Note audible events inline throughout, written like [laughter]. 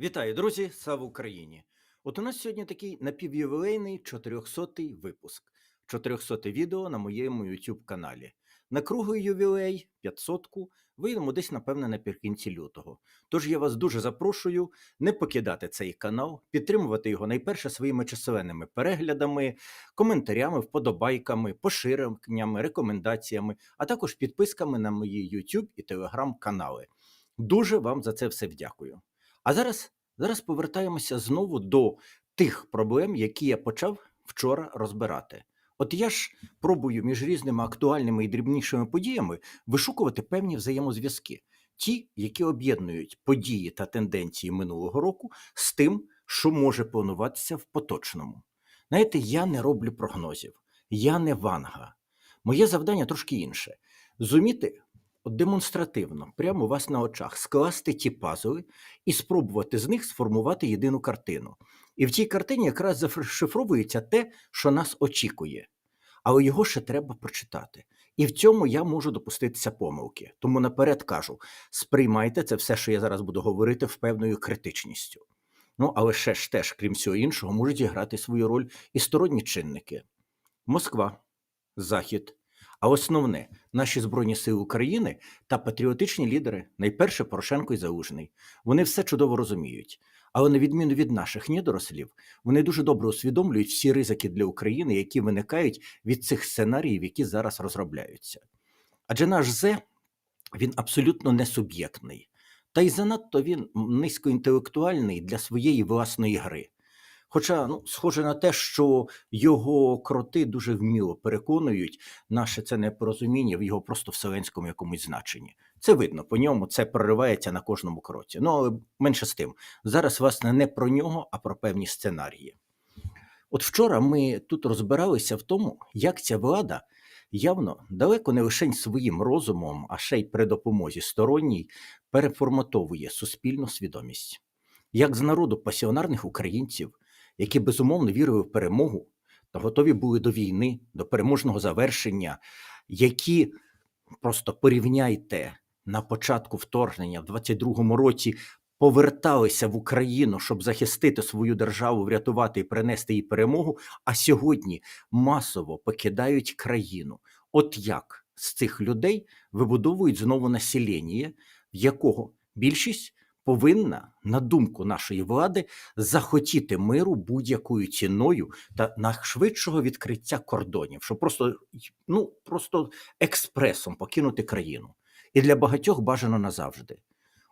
Вітаю, друзі! Слава Україні! От у нас сьогодні такий напівювілейний 400-й випуск. 400 відео на моєму YouTube каналі. На круглий ювілей 500-ку вийдемо десь, напевне, наприкінці лютого. Тож я вас дуже запрошую не покидати цей канал, підтримувати його найперше своїми численними переглядами, коментарями, вподобайками, поширеннями, рекомендаціями, а також підписками на мої YouTube і Telegram канали. Дуже вам за це все вдякую. А зараз, зараз повертаємося знову до тих проблем, які я почав вчора розбирати. От я ж пробую між різними актуальними і дрібнішими подіями вишукувати певні взаємозв'язки, ті, які об'єднують події та тенденції минулого року з тим, що може плануватися в поточному. Знаєте, я не роблю прогнозів, я не ванга. Моє завдання трошки інше: зуміти демонстративно, прямо у вас на очах, скласти ті пазли і спробувати з них сформувати єдину картину. І в цій картині якраз зашифровується те, що нас очікує, але його ще треба прочитати. І в цьому я можу допуститися помилки. Тому наперед кажу: сприймайте це все, що я зараз буду говорити, в певною критичністю. Ну, але ще ж теж, крім всього іншого, можуть грати свою роль і сторонні чинники: Москва, Захід. А основне, наші Збройні Сили України та патріотичні лідери, найперше Порошенко і Залужний, вони все чудово розуміють. Але на відміну від наших недорослів, вони дуже добре усвідомлюють всі ризики для України, які виникають від цих сценаріїв, які зараз розробляються. Адже наш зе він абсолютно не суб'єктний, та й занадто він низькоінтелектуальний для своєї власної гри. Хоча ну, схоже на те, що його кроти дуже вміло переконують наше це непорозуміння в його просто вселенському якомусь значенні. Це видно по ньому, це проривається на кожному кроці. Ну але менше з тим. Зараз, власне, не про нього, а про певні сценарії. От вчора ми тут розбиралися в тому, як ця влада явно далеко не лише своїм розумом, а ще й при допомозі сторонній переформатовує суспільну свідомість. Як з народу пасіонарних українців, які безумовно вірили в перемогу та готові були до війни, до переможного завершення, які просто порівняйте на початку вторгнення в 22-му році. Поверталися в Україну, щоб захистити свою державу, врятувати і принести їй перемогу. А сьогодні масово покидають країну. От як з цих людей вибудовують знову населення, в якого більшість повинна, на думку нашої влади, захотіти миру будь-якою ціною та найшвидшого відкриття кордонів, щоб просто ну просто експресом покинути країну. І для багатьох бажано назавжди.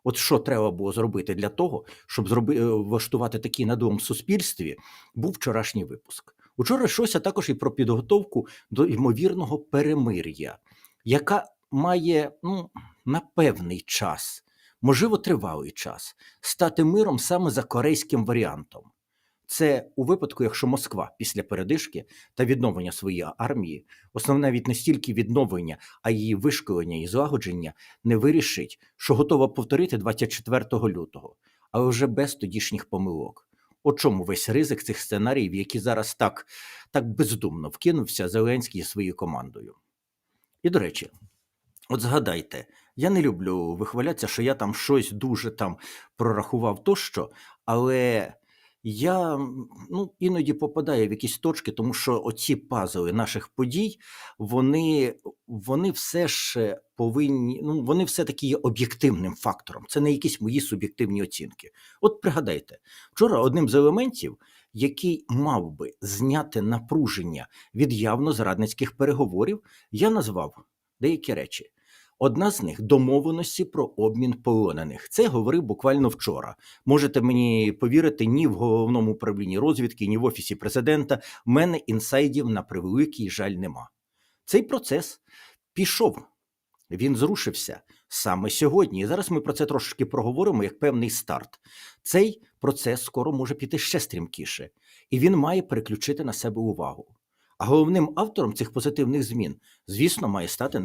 От що треба було зробити для того, щоб зроби, е, влаштувати такий надум в суспільстві, був вчорашній випуск. Учора йшлося також і про підготовку до ймовірного перемир'я, яка має ну, на певний час можливо, тривалий час стати миром саме за корейським варіантом. Це у випадку, якщо Москва після передишки та відновлення своєї армії, основне від не стільки відновлення, а її вишколення і злагодження не вирішить, що готова повторити 24 лютого, але вже без тодішніх помилок. О чому весь ризик цих сценаріїв, які зараз так, так бездумно вкинувся Зеленський зі своєю командою? І до речі, от згадайте, я не люблю вихвалятися, що я там щось дуже там прорахував тощо, але я ну, іноді попадаю в якісь точки, тому що оці пазли наших подій, вони вони все ж повинні, ну вони все таки є об'єктивним фактором. Це не якісь мої суб'єктивні оцінки. От пригадайте, вчора одним з елементів, який мав би зняти напруження від явно зрадницьких переговорів, я назвав деякі речі. Одна з них домовленості про обмін полонених. Це говорив буквально вчора. Можете мені повірити, ні в головному управлінні розвідки, ні в офісі президента. В мене інсайдів на превеликий жаль нема. Цей процес пішов. Він зрушився саме сьогодні. І зараз ми про це трошки проговоримо як певний старт. Цей процес скоро може піти ще стрімкіше, і він має переключити на себе увагу. А головним автором цих позитивних змін, звісно, має стати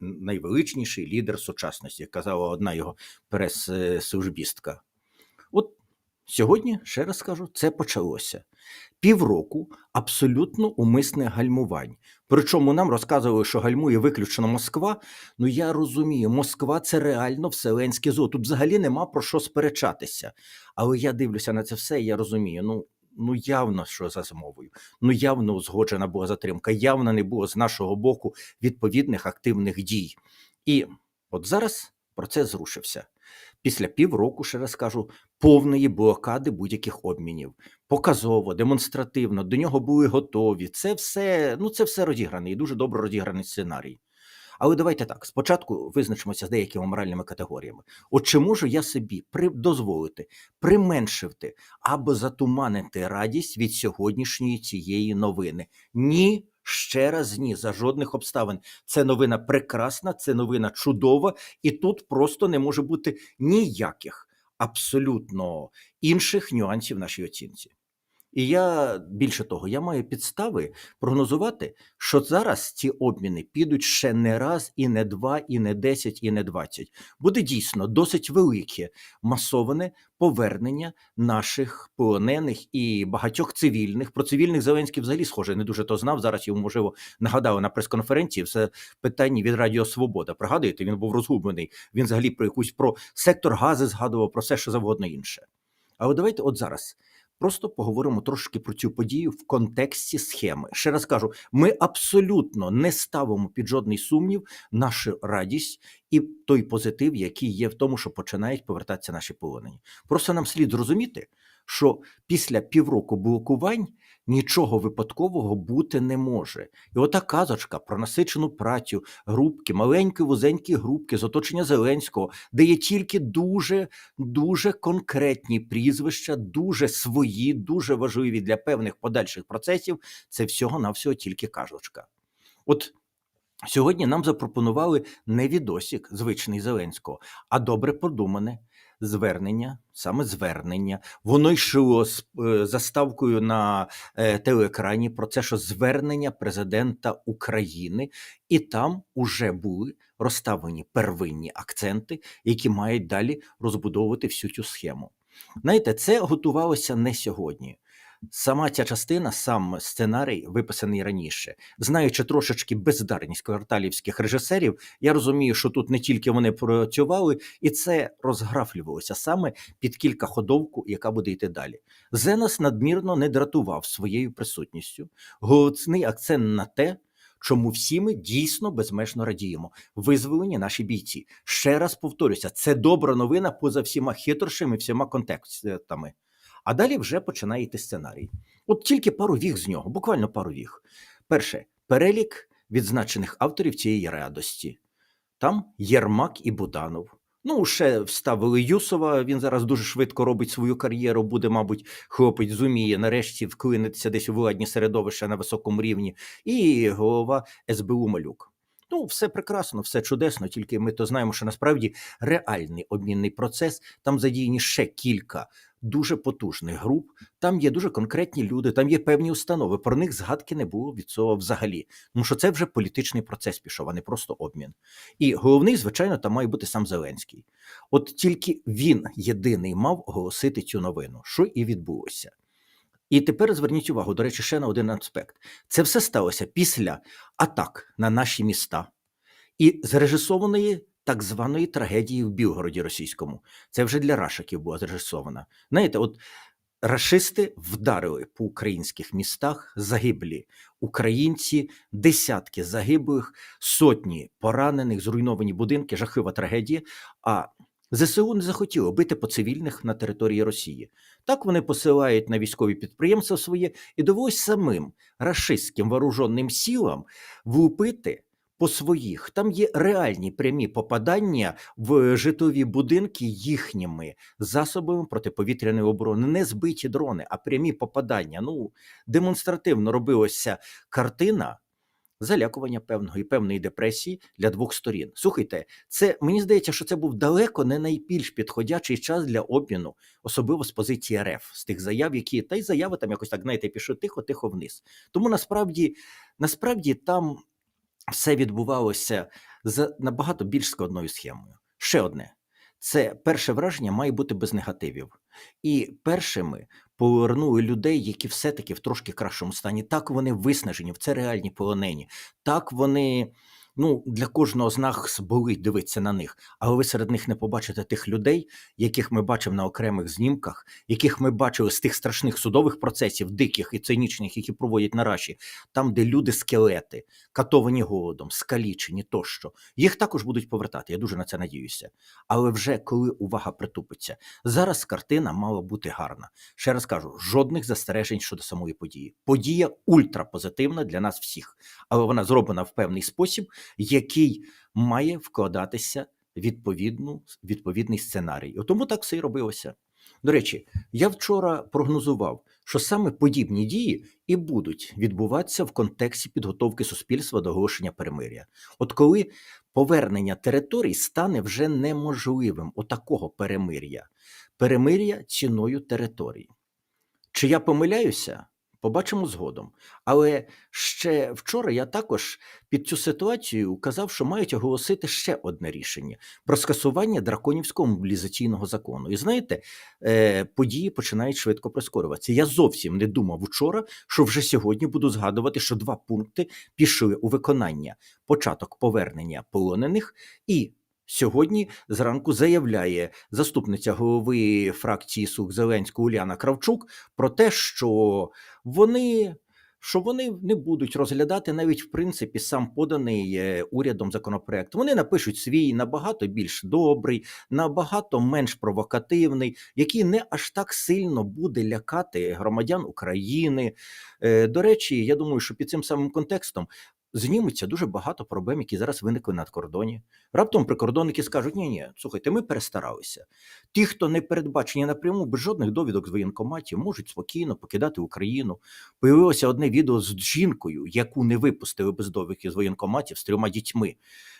найвеличніший лідер сучасності, як казала одна його прес-службістка. От Сьогодні, ще раз скажу, це почалося. Півроку абсолютно умисних гальмувань. Причому нам розказували, що гальмує виключно Москва. Ну я розумію, Москва це реально вселенське зло. Тут взагалі нема про що сперечатися. Але я дивлюся на це все, і я розумію, ну. Ну, явно, що за змовою. Ну, явно узгоджена була затримка, явно не було з нашого боку відповідних активних дій. І от зараз процес зрушився. Після півроку, ще раз кажу, повної блокади будь-яких обмінів. Показово, демонстративно, до нього були готові. Це все, ну, це все розіграний дуже добре розіграний сценарій. Але давайте так: спочатку визначимося з деякими моральними категоріями. От чи можу я собі при... дозволити применшити або затуманити радість від сьогоднішньої цієї новини? Ні. Ще раз ні, за жодних обставин. Це новина прекрасна, це новина чудова, і тут просто не може бути ніяких абсолютно інших нюансів в нашій оцінці. І я більше того, я маю підстави прогнозувати, що зараз ці обміни підуть ще не раз, і не два, і не десять, і не двадцять. Буде дійсно досить велике масоване повернення наших полонених і багатьох цивільних. Про цивільних Зеленський взагалі схоже, не дуже то знав. Зараз йому можливо нагадали на прес-конференції все питання від Радіо Свобода. Пригадуєте, він був розгублений. Він взагалі про якусь про сектор гази згадував про все, що завгодно інше. Але давайте от зараз. Просто поговоримо трошки про цю подію в контексті схеми. Ще раз кажу: ми абсолютно не ставимо під жодний сумнів нашу радість і той позитив, який є в тому, що починають повертатися наші полонені. Просто нам слід зрозуміти, що після півроку блокувань нічого випадкового бути не може. І ота казочка про насичену працю, групки, маленькі вузенькі групки з оточення Зеленського, де є тільки дуже дуже конкретні прізвища, дуже свої, дуже важливі для певних подальших процесів. Це всього навсього тільки казочка. От сьогодні нам запропонували не відосік звичний Зеленського, а добре продумане звернення, саме звернення. Воно йшло з е, заставкою на е, телеекрані про це, що звернення президента України, і там уже були розставлені первинні акценти, які мають далі розбудовувати всю цю схему. Знаєте, це готувалося не сьогодні. Сама ця частина, сам сценарій, виписаний раніше, знаючи трошечки бездарність кварталівських режисерів, я розумію, що тут не тільки вони працювали, і це розграфлювалося саме під кілька ходовку, яка буде йти далі. Зенас надмірно не дратував своєю присутністю. Голосний акцент на те. Чому всі ми дійсно безмежно радіємо, визволені наші бійці. Ще раз повторюся, це добра новина поза всіма хитрощами, всіма контекстами. А далі вже починає йти сценарій. От тільки пару віг з нього, буквально пару віг. Перше перелік відзначених авторів цієї радості. Там Єрмак і Буданов. Ну, ще вставили Юсова. Він зараз дуже швидко робить свою кар'єру. Буде, мабуть, хлопець зуміє нарешті вклинитися десь у владні середовища на високому рівні. І голова СБУ Малюк. Ну, все прекрасно, все чудесно, тільки ми то знаємо, що насправді реальний обмінний процес там задіяні ще кілька дуже потужних груп. Там є дуже конкретні люди, там є певні установи. Про них згадки не було від цього взагалі. Тому що це вже політичний процес пішов, а не просто обмін. І головний, звичайно, там має бути сам Зеленський. От тільки він єдиний мав оголосити цю новину, що і відбулося. І тепер зверніть увагу, до речі, ще на один аспект. Це все сталося після атак на наші міста і зрежисованої так званої трагедії в Білгороді російському. Це вже для рашиків була зрежисована. Знаєте, от рашисти вдарили по українських містах загиблі українці, десятки загиблих, сотні поранених, зруйновані будинки, жахлива трагедія. А ЗСУ не захотіло бити по цивільних на території Росії. Так вони посилають на військові підприємства своє і довелось самим рашистським вооруженим силам влупити по своїх. Там є реальні прямі попадання в житлові будинки їхніми засобами протиповітряної оборони, не збиті дрони, а прямі попадання. Ну демонстративно робилася картина. Залякування певного і певної депресії для двох сторін. Слухайте, це мені здається, що це був далеко не найбільш підходячий час для обміну, особливо з позиції РФ, з тих заяв, які та й заяви там якось так знаєте, пішли тихо-тихо вниз. Тому насправді, насправді там все відбувалося за набагато більш складною схемою. Ще одне. це перше враження має бути без негативів. І першими повернули людей, які все-таки в трошки кращому стані. Так вони виснажені, це реальні полонені. Так вони. Ну, для кожного з нас болить дивитися на них, але ви серед них не побачите тих людей, яких ми бачимо на окремих знімках, яких ми бачили з тих страшних судових процесів, диких і цинічних, які проводять на Раші, там, де люди скелети, катовані голодом, скалічені тощо. Їх також будуть повертати. Я дуже на це надіюся. Але вже коли увага притупиться, зараз картина мала бути гарна. Ще раз кажу, жодних застережень щодо самої події. Подія ультрапозитивна для нас всіх, але вона зроблена в певний спосіб, який має вкладатися відповідну, відповідний сценарій. От Тому так все і робилося. До речі, я вчора прогнозував, що саме подібні дії і будуть відбуватися в контексті підготовки суспільства до оголошення перемиря. От коли повернення територій стане вже неможливим отакого перемир'я, перемир'я ціною територій. Чи я помиляюся? Побачимо згодом. Але ще вчора я також під цю ситуацію казав, що мають оголосити ще одне рішення про скасування драконівського мобілізаційного закону. І знаєте, е, події починають швидко прискорюватися. Я зовсім не думав вчора, що вже сьогодні буду згадувати, що два пункти пішли у виконання: початок повернення полонених і. Сьогодні зранку заявляє заступниця голови фракції Сух Зеленського Уляна Кравчук про те, що вони. Що вони не будуть розглядати навіть в принципі сам поданий е, урядом законопроект. Вони напишуть свій набагато більш добрий, набагато менш провокативний, який не аж так сильно буде лякати громадян України. Е, До речі, я думаю, що під цим самим контекстом знімуться дуже багато проблем, які зараз виникли на кордоні. Раптом прикордонники скажуть: ні, ні, слухайте, ми перестаралися. Ті, хто не передбачені напряму, без жодних довідок з воєнкоматів, можуть спокійно покидати Україну. Появилося одне відео з жінкою, яку не випустили без довідки з воєнкоматів з трьома дітьми.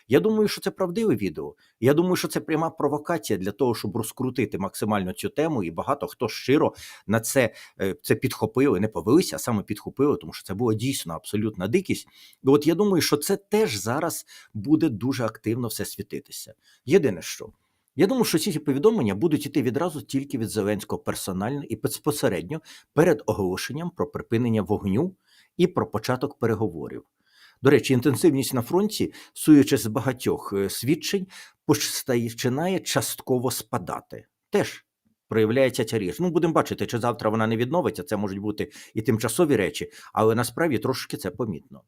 Я думаю, що це правдиве відео. Я думаю, що це пряма провокація для того, щоб розкрутити максимально цю тему, і багато хто щиро на це, е, це підхопили, не повелися, а саме підхопили, тому що це була дійсно абсолютна дикість. І я думаю, що це теж зараз буде дуже активно все світитися. Єдине що. Я думаю, що ці повідомлення будуть іти відразу тільки від Зеленського персонально і безпосередньо перед оголошенням про припинення вогню і про початок переговорів. До речі, інтенсивність на фронті, суючи з багатьох е, свідчень, починає частково спадати. Теж проявляється ця річ. Ну, будемо бачити, чи завтра вона не відновиться. Це можуть бути і тимчасові речі, але насправді трошки це помітно.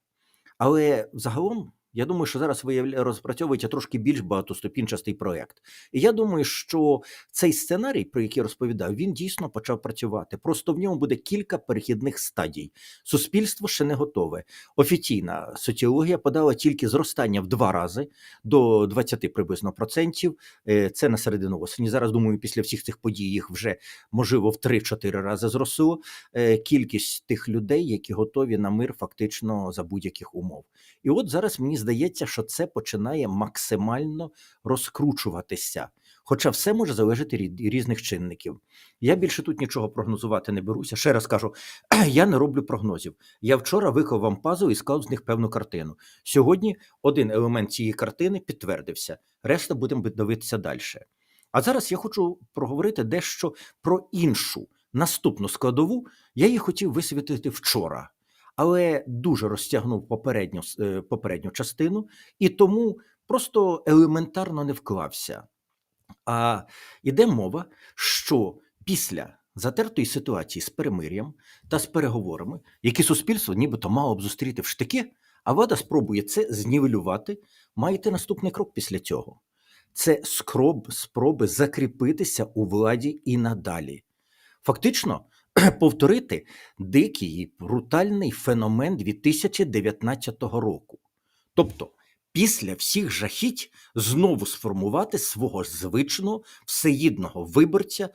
Але загалом. Я думаю, що зараз виявля... розпрацьовується трошки більш багатоступінчастий проект. І я думаю, що цей сценарій, про який розповідав, він дійсно почав працювати. Просто в ньому буде кілька перехідних стадій. Суспільство ще не готове. Офіційна соціологія подала тільки зростання в два рази до 20 приблизно процентів. Е, Це на середину осені. Зараз думаю, після всіх цих подій їх вже можливо в 3-4 рази зросло. Е, Кількість тих людей, які готові на мир, фактично за будь-яких умов. І от зараз мені здається, що це починає максимально розкручуватися. Хоча все може залежати від різних чинників. Я більше тут нічого прогнозувати не беруся. Ще раз кажу, [clears throat] я не роблю прогнозів. Я вчора виклав вам пазл і склав з них певну картину. Сьогодні один елемент цієї картини підтвердився, решта будемо дивитися далі. А зараз я хочу проговорити дещо про іншу наступну складову. Я її хотів висвітлити вчора але дуже розтягнув попередню е, попередню частину і тому просто елементарно не вклався. А йде мова, що після затертої ситуації з перемир'ям та з переговорами, які суспільство нібито мало б зустріти в штики, а влада спробує це знівелювати, маєте наступний крок після цього. Це скроб, спроби закріпитися у владі і надалі. Фактично, [clears throat] повторити дикий брутальний феномен 2019 року. Тобто, після всіх жахіть знову сформувати свого звичного всеїдного виборця,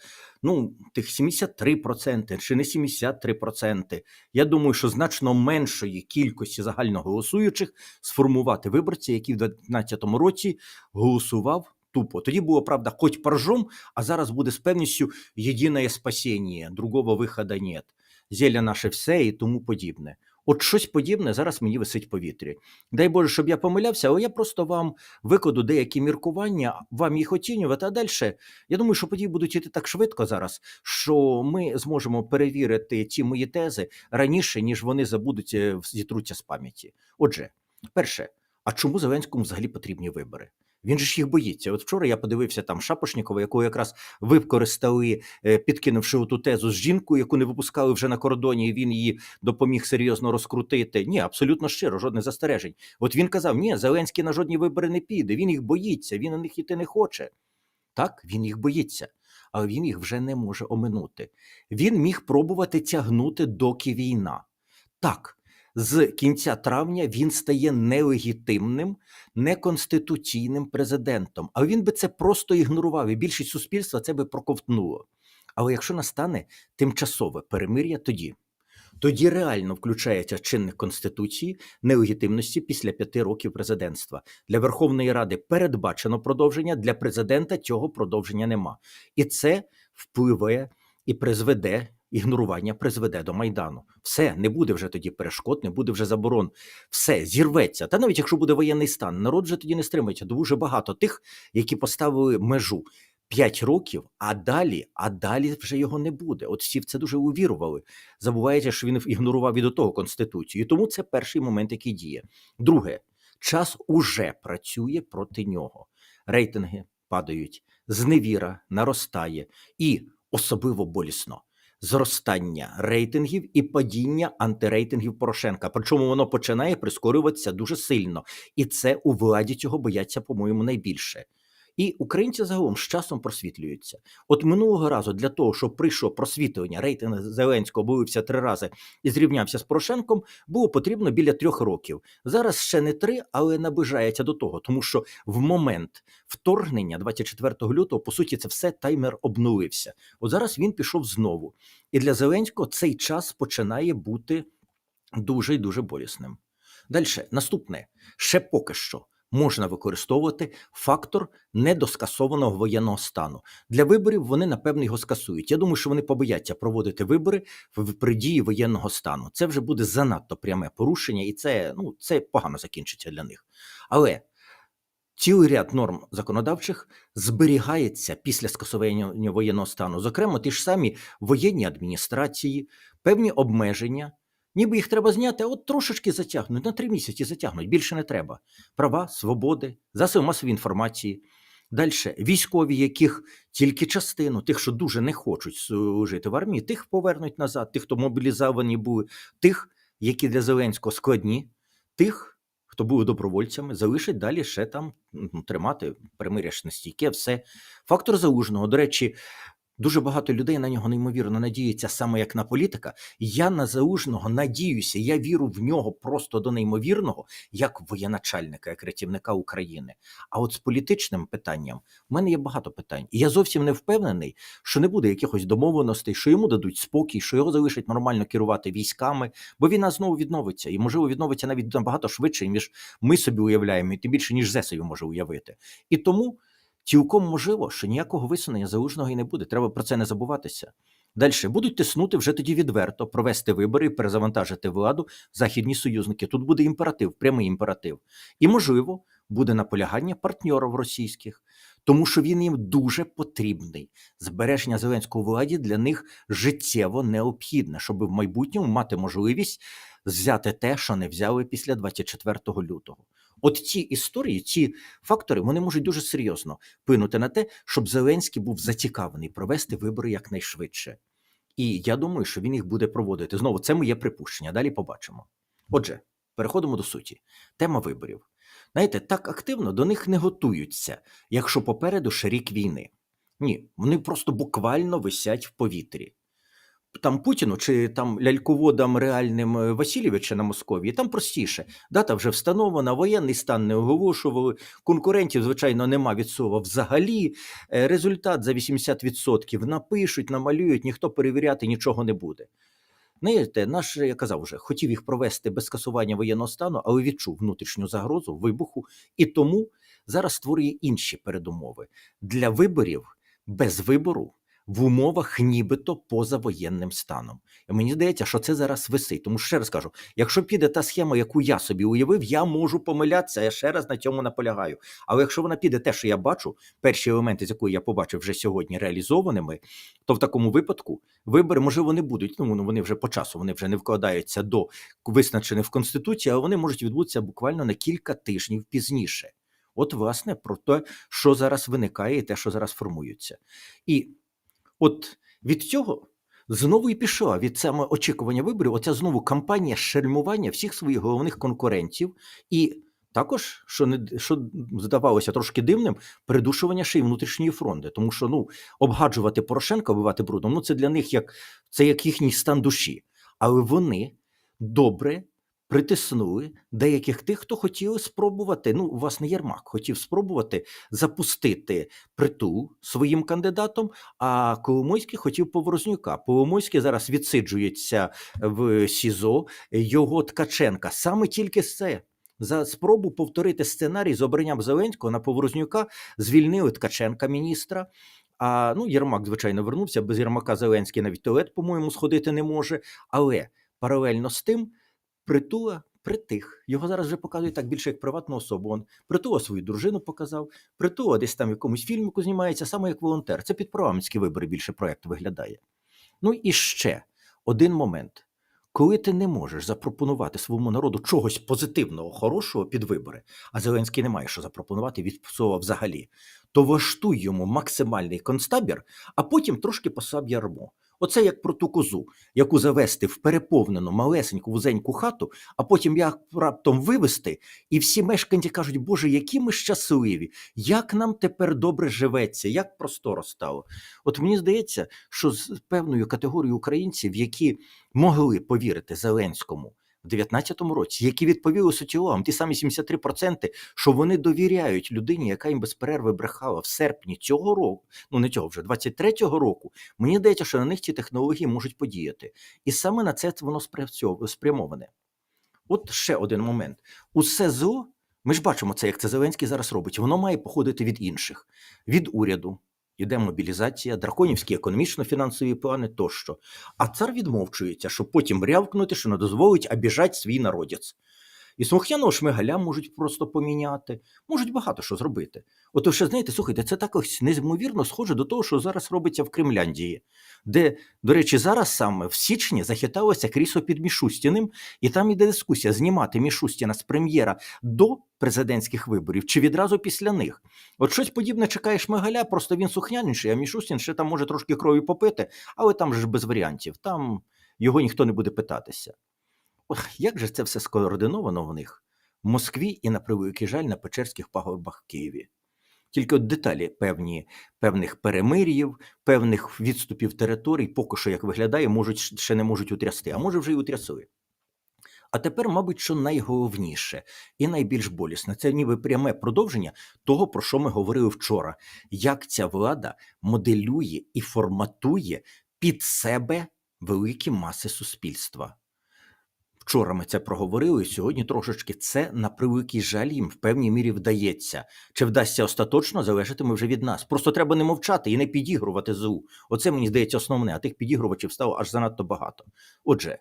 ну, тих 73% чи не 73%. Я думаю, що значно меншої кількості загально голосуючих сформувати виборця, який в 2019 році голосував тупо. Тоді було правда, хоч поржом, а зараз буде з певністю єдине спасіння, другого виходу нет. Зілля наше все і тому подібне. От щось подібне зараз мені висить в повітрі. Дай Боже, щоб я помилявся, але я просто вам викладу деякі міркування, вам їх оцінювати. А далі я думаю, що події будуть йти так швидко зараз, що ми зможемо перевірити ті мої тези раніше, ніж вони забудуть е, зітруться з пам'яті. Отже, перше, а чому Зеленському взагалі потрібні вибори? Він же ж їх боїться. От вчора я подивився там Шапошнікова, якого якраз використали, е, підкинувши ту тезу з жінкою, яку не випускали вже на кордоні, і він її допоміг серйозно розкрутити. Ні, абсолютно щиро, жодних застережень. От він казав: ні, Зеленський на жодні вибори не піде. Він їх боїться, він на них іти не хоче. Так, він їх боїться, але він їх вже не може оминути. Він міг пробувати тягнути, доки війна. Так, з кінця травня він стає нелегітимним, неконституційним президентом. А він би це просто ігнорував, і більшість суспільства це би проковтнуло. Але якщо настане тимчасове перемир'я, тоді. Тоді реально включається чинник конституції нелегітимності після п'яти років президентства. Для Верховної Ради передбачено продовження, для президента цього продовження нема. І це впливе і призведе. Ігнорування призведе до майдану. Все не буде вже тоді перешкод, не буде вже заборон. Все зірветься. Та навіть якщо буде воєнний стан, народ вже тоді не стримається. Дуже багато тих, які поставили межу 5 років, а далі, а далі вже його не буде. От всі в це дуже увірували. Забуваєте, що він ігнорував і до того конституцію. І тому це перший момент, який діє. Друге, час уже працює проти нього. Рейтинги падають, зневіра наростає і особливо болісно. Зростання рейтингів і падіння антирейтингів Порошенка. Причому воно починає прискорюватися дуже сильно, і це у владі цього бояться, по-моєму, найбільше. І українці загалом з часом просвітлюються. От минулого разу для того, щоб прийшло просвітлення, рейтинг Зеленського облився три рази і зрівнявся з Порошенком, було потрібно біля трьох років. Зараз ще не три, але наближається до того, тому що в момент вторгнення, 24 лютого, по суті, це все таймер обнулився. От зараз він пішов знову. І для Зеленського цей час починає бути дуже і дуже болісним. Далі, наступне ще поки що можна використовувати фактор недоскасованого воєнного стану. Для виборів вони, напевно, його скасують. Я думаю, що вони побояться проводити вибори в придії воєнного стану. Це вже буде занадто пряме порушення, і це, ну, це погано закінчиться для них. Але цілий ряд норм законодавчих зберігається після скасування воєнного стану. Зокрема, ті ж самі воєнні адміністрації, певні обмеження. Ніби їх треба зняти, а от трошечки затягнуть, на три місяці затягнуть, більше не треба. Права, свободи, засоби масової інформації. Далі військові, яких тільки частину, тих, що дуже не хочуть служити в армії, тих повернуть назад, тих, хто мобілізовані були, тих, які для Зеленського складні, тих, хто були добровольцями, залишать далі ще там тримати примиря ж настійке, все. Фактор залужного, до речі, Дуже багато людей на нього неймовірно надіються саме як на політика. Я на залужного надіюся, я віру в нього просто до неймовірного, як воєначальника, як рятівника України. А от з політичним питанням в мене є багато питань, і я зовсім не впевнений, що не буде якихось домовленостей, що йому дадуть спокій, що його залишать нормально керувати військами, бо війна знову відновиться, і можливо відновиться навіть набагато швидше, ніж ми собі уявляємо, і тим більше ніж ЗЕ собі може уявити. І тому. Цілком можливо, що ніякого висунення залужного і не буде. Треба про це не забуватися. Далі будуть тиснути вже тоді відверто, провести вибори, перезавантажити владу західні союзники. Тут буде імператив, прямий імператив. І, можливо, буде наполягання партнерів російських, тому що він їм дуже потрібний. Збереження Зеленського владі для них життєво необхідне, щоб в майбутньому мати можливість взяти те, що не взяли після 24 лютого. От ці історії, ці фактори, вони можуть дуже серйозно вплинути на те, щоб Зеленський був зацікавлений провести вибори якнайшвидше. І я думаю, що він їх буде проводити. Знову це моє припущення. Далі побачимо. Отже, переходимо до суті. Тема виборів. Знаєте, так активно до них не готуються, якщо попереду ще рік війни. Ні, вони просто буквально висять в повітрі там Путіну чи там ляльководам реальним е, Васильовича на Московії, там простіше. Дата вже встановлена, воєнний стан не оголошували, конкурентів, звичайно, нема від слова взагалі. Е, результат за 80% напишуть, намалюють, ніхто перевіряти нічого не буде. Знаєте, наш, я казав вже, хотів їх провести без скасування воєнного стану, але відчув внутрішню загрозу вибуху, і тому зараз створює інші передумови для виборів без вибору в умовах нібито позавоєнним станом. І мені здається, що це зараз висить. Тому ще раз кажу: якщо піде та схема, яку я собі уявив, я можу помилятися. Я ще раз на цьому наполягаю. Але якщо вона піде те, що я бачу, перші елементи, з якої я побачив вже сьогодні реалізованими, то в такому випадку вибори, може, вони будуть. Ну, вони вже по часу, вони вже не вкладаються до визначених в конституції, але вони можуть відбутися буквально на кілька тижнів пізніше. От, власне, про те, що зараз виникає, і те, що зараз формується. І от від цього знову і пішла від саме очікування виборів. Оця знову кампанія шельмування всіх своїх головних конкурентів, і також, що не що здавалося трошки дивним, придушування ще й внутрішньої фронти. Тому що ну обгаджувати Порошенка, вбивати брудом, ну це для них як це як їхній стан душі. Але вони добре притиснули деяких тих, хто хотіли спробувати. Ну, власне, Єрмак хотів спробувати запустити притул своїм кандидатом. А Коломойський хотів Поворознюка. Коломойський зараз відсиджується в СІЗО його Ткаченка. Саме тільки це. За спробу повторити сценарій з обранням Зеленського на Поворознюка звільнили Ткаченка міністра. А ну, Єрмак, звичайно, вернувся. Без Єрмака Зеленський навіть туалет, по-моєму, сходити не може. Але паралельно з тим притула притих. Його зараз вже показують так більше як приватну особу. Он притула свою дружину показав, притула десь там в якомусь фільміку знімається, саме як волонтер. Це під парламентські вибори більше проєкт виглядає. Ну і ще один момент. Коли ти не можеш запропонувати своєму народу чогось позитивного, хорошого під вибори, а Зеленський не має що запропонувати від слова взагалі, то влаштуй йому максимальний концтабір, а потім трошки посаб ярмо. Оце як про ту козу, яку завести в переповнену малесеньку вузеньку хату, а потім як раптом вивести, і всі мешканці кажуть, Боже, які ми щасливі, як нам тепер добре живеться, як просторо стало. От мені здається, що з певною категорією українців, які могли повірити Зеленському. В 19-му році, які відповіли соціологам, ті самі 73%, що вони довіряють людині, яка їм без перерви брехала в серпні цього року, ну не цього вже 23-го року. Мені здається, що на них ці технології можуть подіяти, і саме на це воно спрямоване. От ще один момент: усе зло. Ми ж бачимо це, як це Зеленський зараз робить. Воно має походити від інших, від уряду. Іде мобілізація, драконівські економічно-фінансові плани тощо. А цар відмовчується, щоб потім рявкнути, що не дозволить обіжати свій народець. І слухняного шмигаля можуть просто поміняти, можуть багато що зробити. Ото ще знаєте, слухайте, це так ось неймовірно схоже до того, що зараз робиться в Кремляндії, де, до речі, зараз саме в січні захиталося крісло під Мішустіним, і там іде дискусія знімати Мішустіна з прем'єра до президентських виборів чи відразу після них. От щось подібне чекає Шмигаля, просто він сухняніший, а Мішустін ще там може трошки крові попити, але там ж без варіантів, там його ніхто не буде питатися. Ох, як же це все скоординовано в них в Москві і на превеликий жаль на Печерських пагорбах в Києві. Тільки от деталі певні, певних перемир'їв, певних відступів територій, поки що, як виглядає, можуть ще не можуть утрясти, а може вже й утрясує. А тепер, мабуть, що найголовніше і найбільш болісне це ніби пряме продовження того, про що ми говорили вчора, як ця влада моделює і форматує під себе великі маси суспільства. Вчора ми це проговорили. Сьогодні трошечки це на превеликий жаль їм в певній мірі вдається. Чи вдасться остаточно, залежатиме вже від нас. Просто треба не мовчати і не підігрувати злу. Оце мені здається основне, а тих підігрувачів стало аж занадто багато. Отже,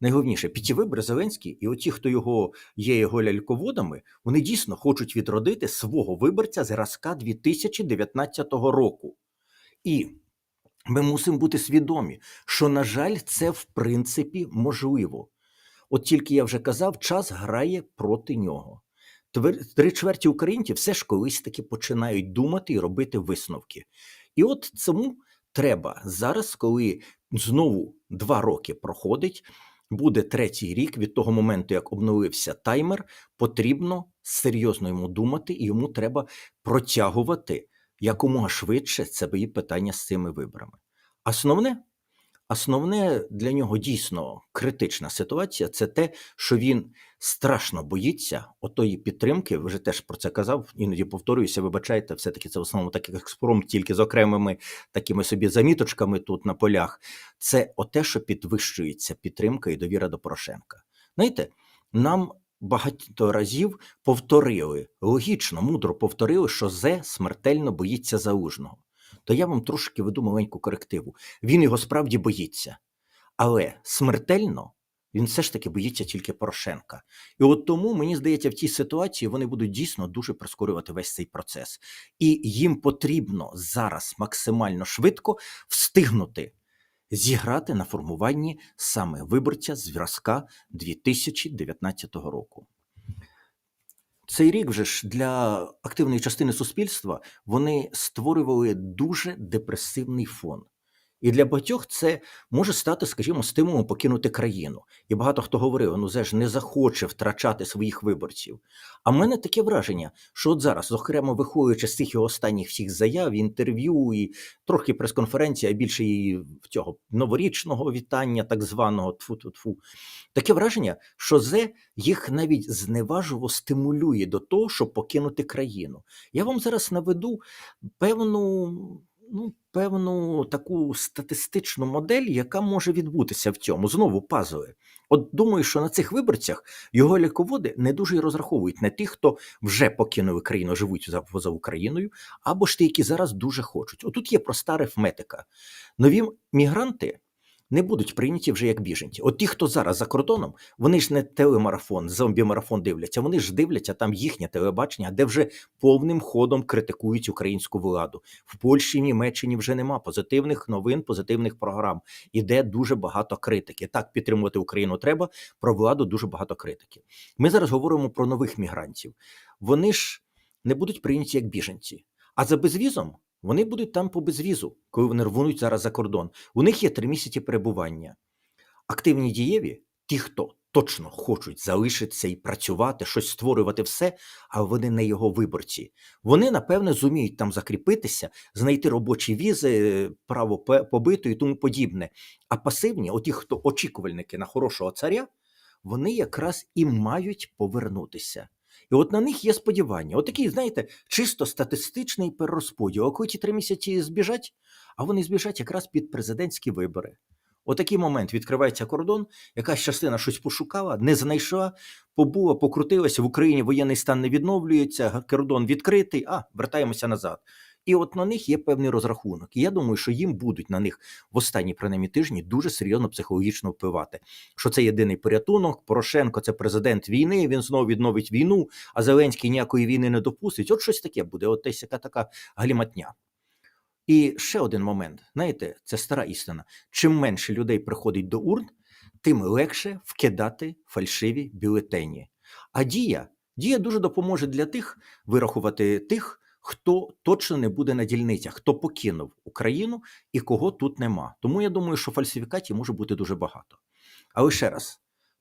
найголовніше, під ті вибори Зеленський і оті, хто його є його ляльководами, вони дійсно хочуть відродити свого виборця зразка 2019 року. І ми мусимо бути свідомі, що, на жаль, це в принципі можливо. От тільки я вже казав, час грає проти нього. Три чверті українців все ж колись таки починають думати і робити висновки. І от цьому треба зараз, коли знову два роки проходить, буде третій рік від того моменту, як обновився таймер, потрібно серйозно йому думати, і йому треба протягувати якомога швидше це питання з цими виборами. Основне Основне для нього дійсно критична ситуація це те, що він страшно боїться отої підтримки. Вже теж про це казав, іноді повторююся, вибачайте, все-таки це в основному такий експром, тільки з окремими такими собі заміточками тут на полях. Це оте, що підвищується підтримка і довіра до Порошенка. Знаєте, нам багато разів повторили логічно, мудро повторили, що Зе смертельно боїться залужного. То я вам трошки веду маленьку корективу. Він його справді боїться, але смертельно він все ж таки боїться тільки Порошенка. І от тому, мені здається, в тій ситуації вони будуть дійсно дуже прискорювати весь цей процес. І їм потрібно зараз максимально швидко встигнути зіграти на формуванні саме виборця зразка 2019 року. Цей рік вже ж для активної частини суспільства вони створювали дуже депресивний фон. І для багатьох це може стати, скажімо, стимулом покинути країну. І багато хто говорив, ну Зе ж не захоче втрачати своїх виборців. А в мене таке враження, що от зараз, зокрема, виходячи з цих його останніх всіх заяв, інтерв'ю і трохи прес-конференції, а більше і цього новорічного вітання, так званого тфу-тфу-тфу, таке враження, що Зе їх навіть зневажливо стимулює до того, щоб покинути країну. Я вам зараз наведу певну ну, певну таку статистичну модель, яка може відбутися в цьому. Знову пазове. От думаю, що на цих виборцях його ліководи не дуже й розраховують на тих, хто вже покинув країну, живуть за, Україною, або ж ті, які зараз дуже хочуть. Отут є проста арифметика. Нові мігранти. Не будуть прийняті вже як біженці. От ті, хто зараз за кордоном, вони ж не телемарафон, зомбі-марафон дивляться. Вони ж дивляться там їхнє телебачення, де вже повним ходом критикують українську владу. В Польщі, і Німеччині вже нема позитивних новин, позитивних програм. Іде дуже багато критики. Так підтримувати Україну треба. Про владу дуже багато критики. Ми зараз говоримо про нових мігрантів. Вони ж не будуть прийняті як біженці. А за безвізом вони будуть там по безвізу, коли вони рвунуть зараз за кордон. У них є три місяці перебування. Активні дієві, ті, хто точно хочуть залишитися і працювати, щось створювати все, а вони не його виборці. Вони, напевне, зуміють там закріпитися, знайти робочі візи, право побиту і тому подібне. А пасивні, оті, хто очікувальники на хорошого царя, вони якраз і мають повернутися. І от на них є сподівання. От знаєте, чисто статистичний перерозподіл. А коли ті три місяці збіжать, а вони збіжать якраз під президентські вибори. Отакий момент відкривається кордон, якась частина щось пошукала, не знайшла, побула, покрутилася в Україні. Воєнний стан не відновлюється, кордон відкритий. А вертаємося назад. І от на них є певний розрахунок. І я думаю, що їм будуть на них в останні принаймні тижні дуже серйозно психологічно впливати. Що це єдиний порятунок. Порошенко це президент війни. Він знову відновить війну, а Зеленський ніякої війни не допустить. От щось таке буде. От десь яка така галіматня. І ще один момент: знаєте, це стара істина. Чим менше людей приходить до урн, тим легше вкидати фальшиві бюлетені. А дія дія дуже допоможе для тих вирахувати тих хто точно не буде на дільницях, хто покинув Україну і кого тут нема. Тому я думаю, що фальсифікацій може бути дуже багато. Але ще раз,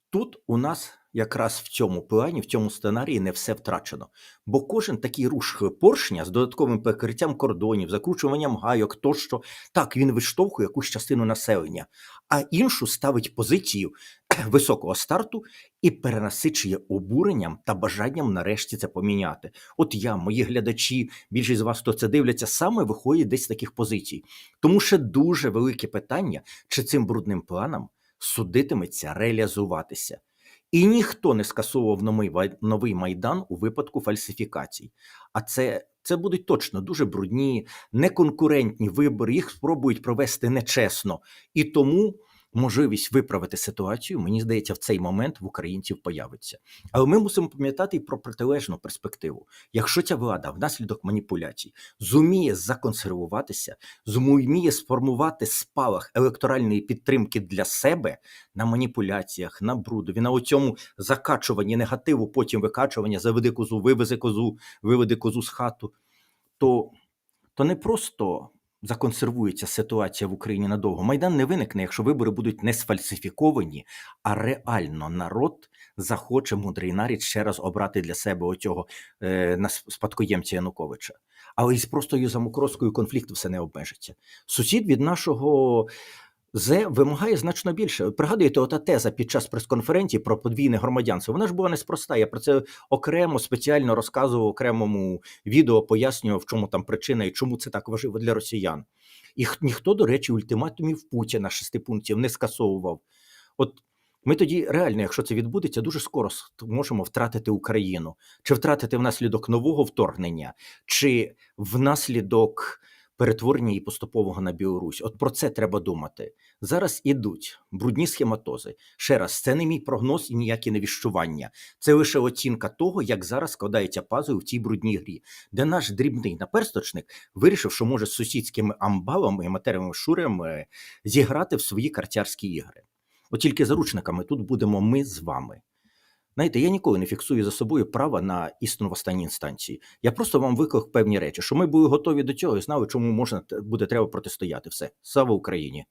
тут у нас якраз в цьому плані, в цьому сценарії не все втрачено. Бо кожен такий руш поршня з додатковим перекриттям кордонів, закручуванням гайок тощо, так він виштовхує якусь частину населення, а іншу ставить позицію [clears throat] високого старту і перенасичує обуренням та бажанням нарешті це поміняти. От я, мої глядачі, більшість з вас, хто це дивляться, саме виходять десь з таких позицій. Тому ще дуже велике питання, чи цим брудним планом судитиметься реалізуватися. І ніхто не скасовував новий майдан у випадку фальсифікацій. А це це будуть точно дуже брудні, неконкурентні вибори. Їх спробують провести нечесно. І тому можливість виправити ситуацію, мені здається, в цей момент в українців появиться. Але ми мусимо пам'ятати і про протилежну перспективу. Якщо ця влада внаслідок маніпуляцій зуміє законсервуватися, зуміє сформувати спалах електоральної підтримки для себе на маніпуляціях, на брудові, на оцьому закачуванні негативу, потім викачування, заведи козу, вивези козу, виведи козу з хату, то, то не просто законсервується ситуація в Україні надовго. Майдан не виникне, якщо вибори будуть не сфальсифіковані, а реально народ захоче мудрий нарід ще раз обрати для себе оцього е, спадкоємця Януковича. Але із простою замокроскою конфлікту все не обмежиться. Сусід від нашого Зе вимагає значно більше. Пригадуєте, ота теза під час прес-конференції про подвійне громадянство. Вона ж була неспроста. Я про це окремо спеціально розказував окремому відео, пояснював, в чому там причина і чому це так важливо для росіян. І ніхто, до речі, ультиматумів Путіна шести пунктів не скасовував. От ми тоді реально, якщо це відбудеться, дуже скоро можемо втратити Україну, чи втратити внаслідок нового вторгнення, чи внаслідок перетворення її поступового на Білорусь. От про це треба думати. Зараз ідуть брудні схематози. Ще раз, це не мій прогноз і ніякі не віщування. Це лише оцінка того, як зараз складаються пазли в цій брудній грі, де наш дрібний наперсточник вирішив, що може з сусідськими амбалами і матеріями шурами зіграти в свої картярські ігри. От тільки заручниками тут будемо ми з вами. Знаєте, я ніколи не фіксую за собою права на істину в останній інстанції. Я просто вам виклик певні речі, що ми були готові до цього і знали, чому можна буде треба протистояти. Все, слава Україні!